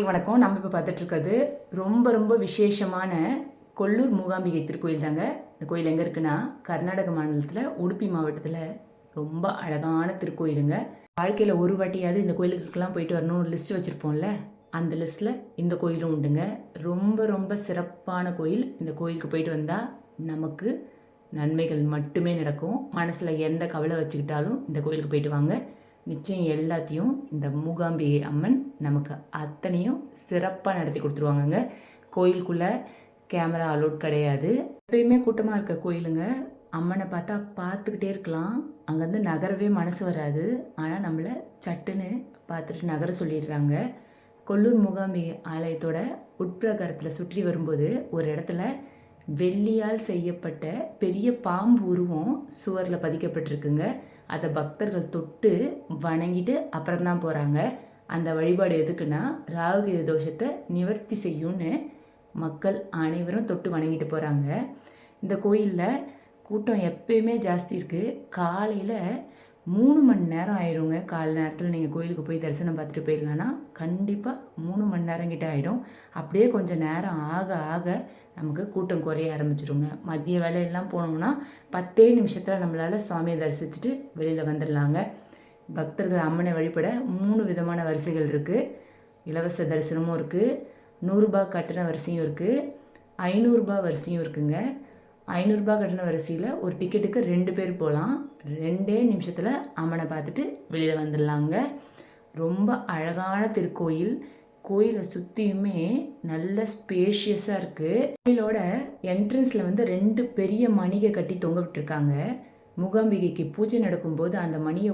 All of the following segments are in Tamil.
வணக்கம் நம்ம இப்போ பார்த்துட்ருக்கிறது ரொம்ப ரொம்ப விசேஷமான கொல்லூர் மூகாம்பிகை திருக்கோயில் தாங்க இந்த கோயில் எங்கே இருக்குன்னா கர்நாடக மாநிலத்தில் உடுப்பி மாவட்டத்தில் ரொம்ப அழகான திருக்கோயிலுங்க. வாழ்க்கையில் ஒரு வாட்டியாவது இந்த கோயிலுக்கெல்லாம் போயிட்டு வரணும் லிஸ்ட் வச்சுருப்போம்ல அந்த லிஸ்ட்டில் இந்த கோயிலும் உண்டுங்க. ரொம்ப ரொம்ப சிறப்பான கோயில். இந்த கோயிலுக்கு போயிட்டு வந்தால் நமக்கு நன்மைகள் மட்டுமே நடக்கும். மனசில் எந்த கவலை வச்சுக்கிட்டாலும் இந்த கோயிலுக்கு போயிட்டு வாங்க. நிச்சயம் எல்லாத்தையும் இந்த மூகாம்பிகை அம்மன் நமக்கு அத்தனையும் சிறப்பாக நடத்தி கொடுத்துருவாங்கங்க. கோயிலுக்குள்ளே கேமரா அலோட் கிடையாது. எப்பயுமே கூட்டமாக இருக்க கோயிலுங்க. அம்மனை பார்த்தா பார்த்துக்கிட்டே இருக்கலாம். அங்கேருந்து நகரவே மனசு வராது. ஆனால் நம்மளை சட்டுன்னு பார்த்துட்டு நகர சொல்லிடுறாங்க. கொல்லூர் முகாமி ஆலயத்தோட உட்பிரகாரத்தில் சுற்றி வரும்போது ஒரு இடத்துல வெள்ளியால் செய்யப்பட்ட பெரிய பாம்பு உருவம் சுவரில் பதிக்கப்பட்டிருக்குங்க. அதை பக்தர்கள் தொட்டு வணங்கிட்டு அப்புறம்தான் போகிறாங்க அந்த வழிபாடு எதுக்குன்னா ராகுகேது தோஷத்தை நிவர்த்தி செய்யும்னு மக்கள் அனைவரும் தொட்டு வணங்கிட்டு போகிறாங்க இந்த கோயிலில் கூட்டம் எப்பயுமே ஜாஸ்தி இருக்குது காலையில் மூணு மணி நேரம் ஆயிடுங்க காலை நேரத்தில் நீங்கள் கோயிலுக்கு போய் தரிசனம் பார்த்துட்டு போயிடலான்னா கண்டிப்பாக மூணு மணி நேரம் கிட்ட ஆகிடும் அப்படியே கொஞ்சம் நேரம் ஆக ஆக நமக்கு கூட்டம் குறைய ஆரம்பிச்சிருங்க. மதிய வேலையெல்லாம் போனோம்னா பத்தே நிமிஷத்தில் நம்மளால் சுவாமியை தரிசிச்சுட்டு வெளியில் வந்துடலாங்க. பக்தர்கள் அம்மனை வழிபட மூணு விதமான வரிசைகள் இருக்குது இலவச தரிசனமும் இருக்குது நூறுரூபா கட்டண வரிசையும் இருக்குது ஐநூறுரூபா வரிசையும் இருக்குங்க. ஐநூறுரூபா கட்டண வரிசையில் ஒரு டிக்கெட்டுக்கு ரெண்டு பேர் போகலாம் ரெண்டே நிமிஷத்தில் அம்மனை பார்த்துட்டு வெளியில் வந்துடலாங்க. ரொம்ப அழகான திருக்கோயில். கோயிலை சுற்றியுமே நல்ல ஸ்பேஷியஸாக இருக்குது கோயிலோட என்ட்ரன்ஸில் வந்து ரெண்டு பெரிய மணிகை கட்டி தொங்க விட்டுருக்காங்க. மூகாம்பிகைக்கு பூஜை நடக்கும்போது அந்த மணியை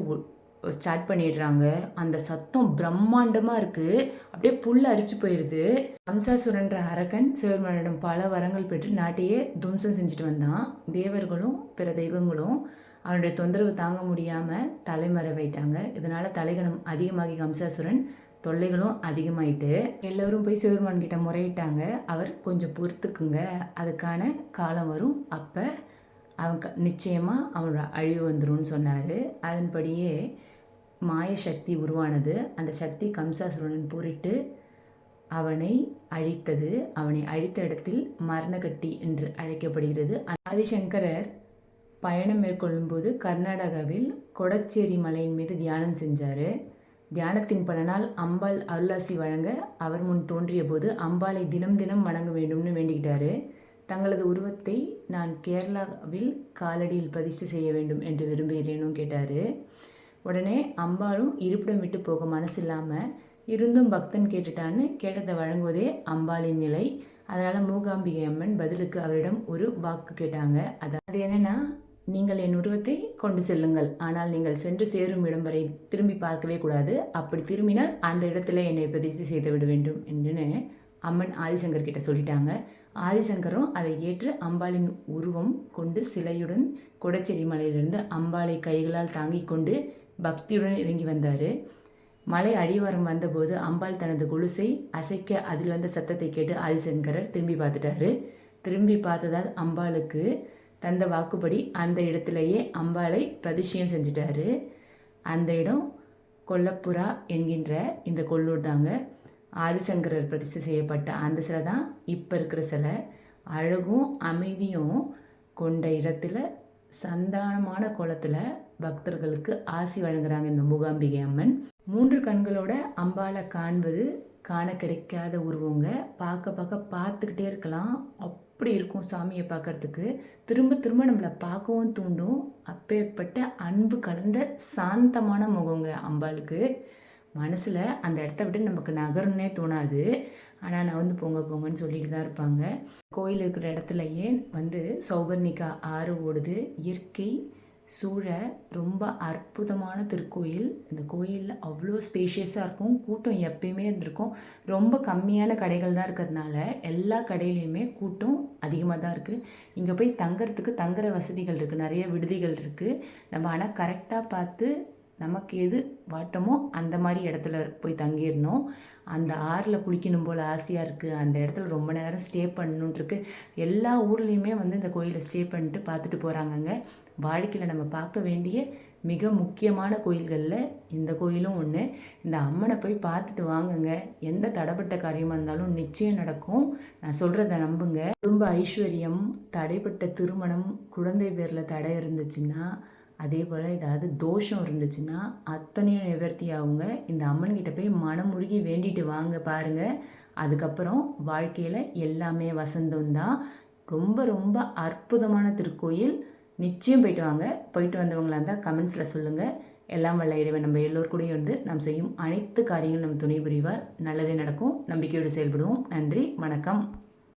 ஸ்டார்ட் பண்ணிடுறாங்க. அந்த சத்தம் பிரம்மாண்டமாக இருக்குது அப்படியே புல் அரிச்சு போயிடுது ஹம்சாசுரன்ற அரக்கன் சிவபெருமானிடம் பல வரங்கள் பெற்று நாட்டையே தும்சம் செஞ்சுட்டு வந்தான். தேவர்களும் பிற தெய்வங்களும் அவனுடைய தொந்தரவு தாங்க முடியாமல் தலைமறைவாயிட்டாங்க இதனால் தலைகணம் அதிகமாகி கம்சாசுரன் தொல்லைகளும் அதிகமாயிட்டு எல்லோரும் போய் சிவபெருமான் கிட்ட முறையிட்டாங்க. அவர் கொஞ்சம் பொறுத்துக்குங்க. அதுக்கான காலம் வரும். அப்போ அவன் க நிச்சயமாக அவனோட அழிவு வந்துரும்னு சொன்னார். அதன்படியே மாய சக்தி உருவானது. அந்த சக்தி கம்சாசுரன் போரிட்டு அவனை அழித்தது. அவனை அழித்த இடத்தில் மரணகட்டி என்று அழைக்கப்படுகிறது. ஆதிசங்கரர் பயணம் மேற்கொள்ளும்போது கர்நாடகாவில் கொடச்சேரி மலையின் மீது தியானம் செஞ்சார். தியானத்தின் பலனால் அம்பாள் அருளாசி வழங்க அவர் முன் தோன்றிய போது அம்பாளை தினம் தினம் வணங்க வேண்டும்னு வேண்டிக்கிட்டாரு. தங்களது உருவத்தை நான் கேரளாவில் காலடியில் பதிச்சு செய்ய வேண்டும் என்று விரும்புகிறேனும் கேட்டார். உடனே அம்பாளும் இருப்பிடம் விட்டு போக மனசு இல்லாமல் இருந்தும் பக்தன் கேட்டுட்டான்னு கேட்டதை வழங்குவதே அம்பாளின் நிலை. அதனால் மூகாம்பிகை அம்மன் பதிலுக்கு அவரிடம் ஒரு வாக்கு கேட்டாங்க. அது அது என்னென்னா நீங்கள் என் உருவத்தை கொண்டு செல்லுங்கள். ஆனால் நீங்கள் சென்று சேரும் இடம் வரை திரும்பி பார்க்கவே கூடாது. அப்படி திரும்பினால் அந்த இடத்துல என்னை பிரதிஷ்டை செய்து விட வேண்டும் என்று அம்மன் ஆதிசங்கர் கிட்ட சொல்லிட்டாங்க. ஆதிசங்கரும் அதை ஏற்று அம்பாளின் உருவம் கொண்டு சிலையுடன் கொடச்சேரி மலையிலிருந்து அம்பாளை கைகளால் தாங்கி கொண்டு பக்தியுடன் இறங்கி வந்தார். மலை அடிவாரம் வந்தபோது அம்பாள் தனது கொலுசை அசைக்க அதில் வந்த சத்தத்தை கேட்டு ஆதிசங்கரர் திரும்பி பார்த்துட்டாரு. திரும்பி பார்த்ததால் அம்பாளுக்கு தந்த வாக்குப்படி அந்த இடத்துலையே அம்பாளை பிரதிஷ்யம் செஞ்சிட்டாரு. அந்த இடம் கொல்லப்புறா என்கின்ற இந்த கொல்லூர் தாங்க. ஆதிசங்கரர் பிரதிஷ்டை செய்யப்பட்ட அந்த சிலை தான் இப்போ இருக்கிற சிலை. அழகும் அமைதியும் கொண்ட இடத்துல சந்தானமான குளத்தில் பக்தர்களுக்கு ஆசி வழங்குறாங்க இந்த மூகாம்பிகை அம்மன். மூன்று கண்களோட அம்பாளை காண்பது காண கிடைக்காத உருவங்க. பார்க்க பார்க்க பார்த்துக்கிட்டே இருக்கலாம். அப்படி இருக்கும் சாமியை பார்க்கறதுக்கு. திரும்ப திரும்ப நம்மளை பார்க்கவும் தூண்டும். அப்பேற்பட்ட அன்பு கலந்த சாந்தமான முகங்க அம்பாளுக்கு. மனசில் அந்த இடத்த விட்டு நமக்கு நகரம்னே தோணாது. ஆனால் நான் வந்து போங்க போங்கன்னு சொல்லிட்டு தான் இருப்பாங்க. கோயில் இருக்கிற இடத்துலையே வந்து சௌபர்ணிகா ஆறு ஓடுது. இயற்கை சூழ ரொம்ப அற்புதமான திருக்கோயில். இந்த கோயிலில் அவ்வளோ ஸ்பேஷியஸாக இருக்கும். கூட்டம் எப்பயுமே இருந்திருக்கும். ரொம்ப கம்மியான கடைகள் தான் இருக்கிறதுனால எல்லா கடையிலையுமே கூட்டம் அதிகமாக தான் இருக்குது இங்கே போய் தங்குறதுக்கு தங்குற வசதிகள் இருக்குது நிறைய விடுதிகள் இருக்குது நம்ம ஆனால் கரெக்டாக பார்த்து நமக்கு எது வாட்டமோ அந்த மாதிரி இடத்துல போய் தங்கிடணும் அந்த ஆறில் குளிக்கணும் போல் ஆசையாக இருக்குது அந்த இடத்துல ரொம்ப நேரம் ஸ்டே பண்ணணுன்ட்ருக்கு எல்லா ஊர்லேயுமே வந்து இந்த கோயிலை ஸ்டே பண்ணிட்டு பார்த்துட்டு போகிறாங்கங்க வாழ்க்கையில் நம்ம பார்க்க வேண்டிய மிக முக்கியமான கோயில்களில் இந்த கோயிலும் ஒன்று இந்த அம்மனை போய் பார்த்துட்டு வாங்குங்க. எந்த தடைப்பட்ட காரியமாக இருந்தாலும் நிச்சயம் நடக்கும். நான் சொல்கிறத நம்புங்க. குடும்ப ஐஸ்வர்யம் தடைப்பட்ட திருமணம் குழந்தை பேரில் தடை இருந்துச்சுன்னா அதே போல் ஏதாவது தோஷம் இருந்துச்சுன்னா அத்தனையும் நிவர்த்தி ஆகுங்க. இந்த அம்மன்கிட்ட போய் மனமுருகி வேண்டிட்டு வாங்க பாருங்கள் அதுக்கப்புறம் வாழ்க்கையில் எல்லாமே வசந்தம் தான். ரொம்ப ரொம்ப அற்புதமான திருக்கோயில். நிச்சயம் போயிட்டு வாங்க. போயிட்டு வந்தவங்களா இருந்தால் கமெண்ட்ஸில் சொல்லுங்கள் எல்லாம் வல்ல இறைவன் நம்ம எல்லோர் கூடயும் இருந்து நாம் செய்யும் அனைத்து காரியங்களும் நம் துணை புரிவார். நல்லதே நடக்கும். நம்பிக்கையோடு செயல்படுவோம். நன்றி வணக்கம்.